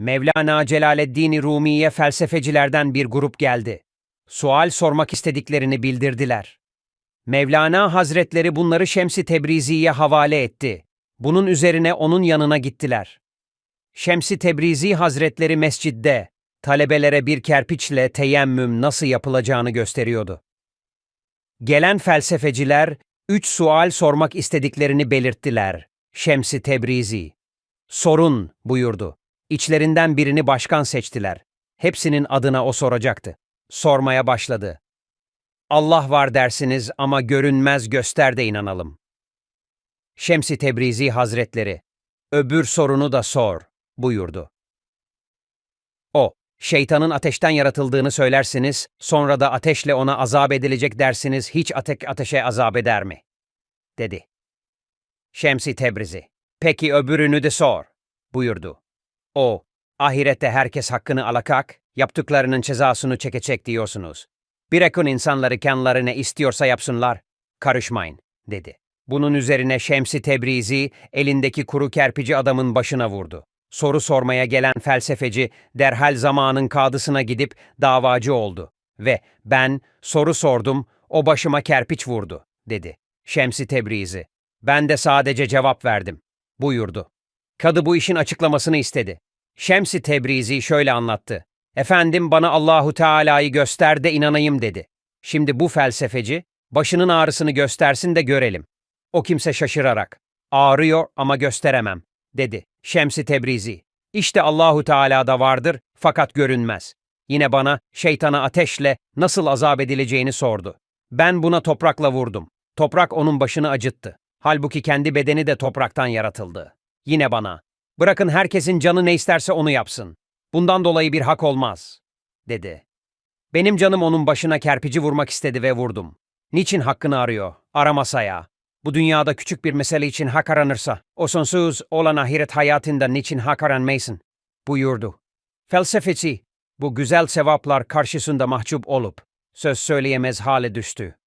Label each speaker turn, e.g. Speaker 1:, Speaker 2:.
Speaker 1: Mevlana Celaleddin Rumi'ye felsefecilerden bir grup geldi. Sual sormak istediklerini bildirdiler. Mevlana Hazretleri bunları Şems-i Tebrizi'ye havale etti. Bunun üzerine onun yanına gittiler. Şems-i Tebrizi Hazretleri mescidde talebelere bir kerpiçle teyemmüm nasıl yapılacağını gösteriyordu. Gelen felsefeciler üç sual sormak istediklerini belirttiler. Şems-i Tebrizi. Sorun buyurdu. İçlerinden birini başkan seçtiler. Hepsinin adına o soracaktı. Sormaya başladı. Allah var dersiniz ama görünmez göster de inanalım. Şems-i Tebrizi Hazretleri, öbür sorunu da sor, buyurdu. O, şeytanın ateşten yaratıldığını söylersiniz, sonra da ateşle ona azap edilecek dersiniz, hiç atek ateşe azap eder mi? dedi. Şems-i Tebrizi, peki öbürünü de sor, buyurdu. O, ahirette herkes hakkını alakak, yaptıklarının cezasını çekecek diyorsunuz. Bırakın insanları kendilerine istiyorsa yapsınlar, karışmayın, dedi. Bunun üzerine Şems-i Tebrizi elindeki kuru kerpici adamın başına vurdu. Soru sormaya gelen felsefeci derhal zamanın kadısına gidip davacı oldu ve ben soru sordum, o başıma kerpiç vurdu, dedi. Şems-i Tebrizi. Ben de sadece cevap verdim, buyurdu. Kadı bu işin açıklamasını istedi. Şems-i Tebrizi şöyle anlattı. Efendim bana Allahu Teala'yı göster de inanayım dedi. Şimdi bu felsefeci başının ağrısını göstersin de görelim. O kimse şaşırarak ağrıyor ama gösteremem dedi. Şems-i Tebrizi. İşte Allahu Teala da vardır fakat görünmez. Yine bana şeytana ateşle nasıl azap edileceğini sordu. Ben buna toprakla vurdum. Toprak onun başını acıttı. Halbuki kendi bedeni de topraktan yaratıldı. Yine bana Bırakın herkesin canı ne isterse onu yapsın. Bundan dolayı bir hak olmaz, dedi. Benim canım onun başına kerpici vurmak istedi ve vurdum. Niçin hakkını arıyor? Aramasa ya. Bu dünyada küçük bir mesele için hak aranırsa, o sonsuz olan ahiret hayatında niçin hak aranmaysın? buyurdu. Felsefeci, bu güzel sevaplar karşısında mahcup olup, söz söyleyemez hale düştü.